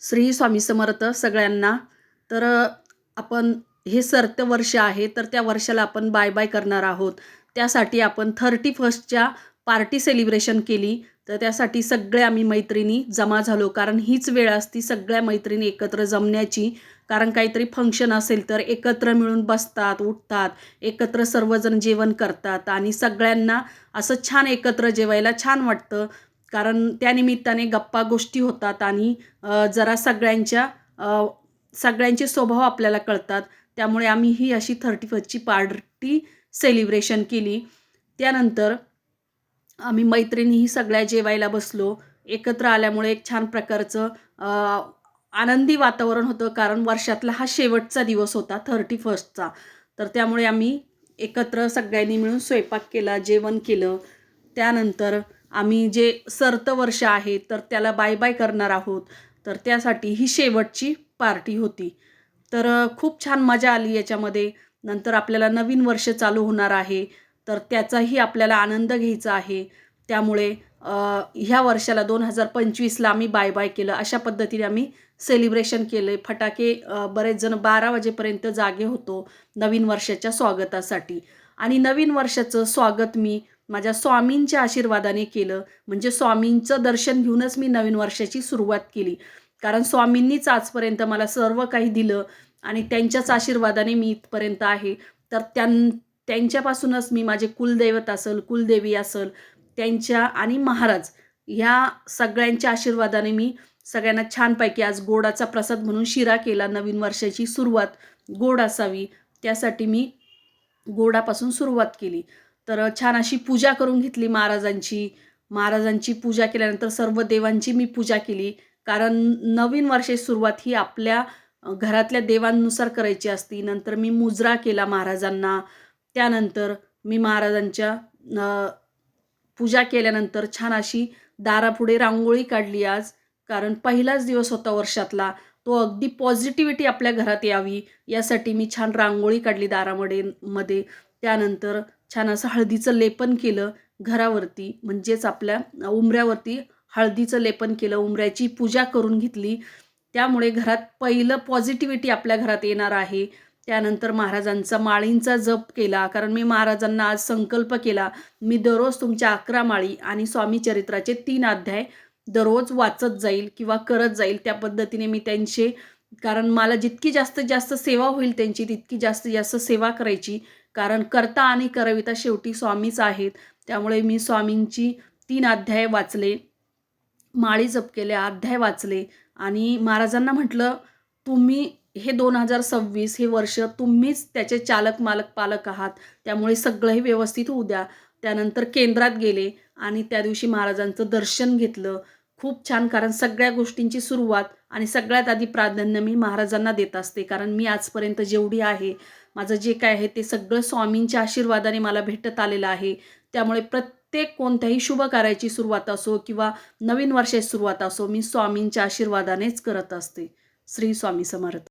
श्री स्वामी समर्थ सगळ्यांना. तर आपण हे सरतं वर्ष आहे तर त्या वर्षाला आपण बाय बाय करणार आहोत. त्यासाठी आपण थर्टी फर्स्टच्या पार्टी सेलिब्रेशन केली. तर त्यासाठी सगळ्या आम्ही मैत्रिणी जमा झालो. कारण हीच वेळ असती सगळ्या मैत्रिणी एकत्र जमण्याची. कारण काहीतरी फंक्शन असेल तर एकत्र मिळून बसतात उठतात एकत्र सर्वजण जेवण करतात. आणि सगळ्यांना असं छान एकत्र जेवायला छान वाटतं. कारण त्यानिमित्ताने गप्पा गोष्टी होतात आणि जरा सगळ्यांच्या सगळ्यांचे स्वभाव आपल्याला कळतात. त्यामुळे आम्ही ही अशी थर्टी फर्स्टची पार्टी सेलिब्रेशन केली. त्यानंतर आम्ही मैत्रिणीही सगळ्या जेवायला बसलो. एकत्र आल्यामुळे एक छान प्रकारचं आनंदी वातावरण होतं कारण वर्षातला हा शेवटचा दिवस होता थर्टी फर्स्टचा तर त्यामुळे आम्ही एकत्र सगळ्यांनी मिळून स्वयंपाक केला जेवण केलं. त्यानंतर आम्ही जे सरतं वर्ष आहे तर त्याला बाय बाय करणार आहोत. तर त्यासाठी ही शेवटची पार्टी होती. तर खूप छान मजा आली याच्यामध्ये. नंतर आपल्याला नवीन वर्ष चालू होणार आहे. तर त्याचाही आपल्याला आनंद घ्यायचा आहे. त्यामुळे ह्या वर्षाला दोन हजार पंचवीसला आम्ही बाय बाय केलं. अशा पद्धतीने आम्ही सेलिब्रेशन केले फटाके बरेच जण बारा वाजेपर्यंत जागे होतो नवीन वर्षाच्या स्वागतासाठी. आणि नवीन वर्षाचं स्वागत मी माझ्या स्वामींच्या आशीर्वादाने केलं. म्हणजे स्वामींचं दर्शन घेऊनच मी नवीन वर्षाची सुरुवात केली. कारण स्वामींनीच आजपर्यंत मला सर्व काही दिलं आणि त्यांच्याच आशीर्वादाने मी इथपर्यंत आहे. तर त्यां त्यांच्यापासूनच मी माझे कुलदैवत असेल कुलदेवी असेल त्यांच्या आणि महाराज ह्या सगळ्यांच्या आशीर्वादाने मी सगळ्यांना छानपैकी आज गोडाचा प्रसाद म्हणून शिरा केला. नवीन वर्षाची सुरुवात गोड असावी त्यासाठी मी गोडापासून सुरुवात केली. तर छान अशी पूजा करून घेतली महाराजांची. महाराजांची पूजा केल्यानंतर सर्व देवांची मी पूजा केली. कारण नवीन वर्षाची सुरुवात ही आपल्या घरातल्या देवांनुसार करायची असती. नंतर मी मुजरा केला महाराजांना. त्यानंतर मी महाराजांच्या पूजा केल्यानंतर छान अशी दारापुढे रांगोळी काढली आज. कारण पहिलाच दिवस होता वर्षातला. तो अगदी पॉझिटिव्हिटी आपल्या घरात यावी. यासाठी मी छान रांगोळी काढली दारामध्ये मध्ये. त्यानंतर छान असं हळदीचं लेपन केलं घरावरती म्हणजेच आपल्या उंबऱ्यावरती हळदीचं लेपन केलं उंबऱ्याची पूजा करून घेतली. त्यामुळे घरात पहिलं पॉझिटिव्हिटी आपल्या घरात येणार आहे. त्यानंतर महाराजांचा माळींचा जप केला कारण मी महाराजांना आज संकल्प केला मी दररोज तुमच्या अकरा माळी आणि स्वामी चरित्राचे तीन अध्याय दररोज वाचत जाईल किंवा करत जाईल त्या पद्धतीने मी त्यांचे कारण मला जितकी जास्तीत जास्त सेवा होईल त्यांची तितकी जास्तीत जास्त सेवा करायची. कारण करता आणि करविता शेवटी स्वामीच आहेत. त्यामुळे मी स्वामींची तीन अध्याय वाचले. माळी जप केले अध्याय वाचले. आणि महाराजांना म्हटलं तुम्ही हे दोन हजार सव्वीस हे वर्ष तुम्हीच त्याचे चालक मालक पालक आहात. त्यामुळे सगळंही व्यवस्थित होऊ द्या. त्यानंतर केंद्रात गेले आणि त्या दिवशी महाराजांचं दर्शन घेतलं. खूप छान कारण सगळ्या गोष्टींची सुरुवात आणि सगळ्यात आधी प्राधान्य मी महाराजांना देत असते. कारण मी आजपर्यंत जेवढी आहे माझं जे काय आहे ते सगळं स्वामींच्या आशीर्वादाने मला भेटत आलेलं आहे. त्यामुळे प्रत्येक कोणत्याही शुभ कार्याची सुरुवात असो किंवा नवीन वर्षाची सुरुवात असो मी स्वामींच्या आशीर्वादानेच करत असते. श्री स्वामी समर्थ.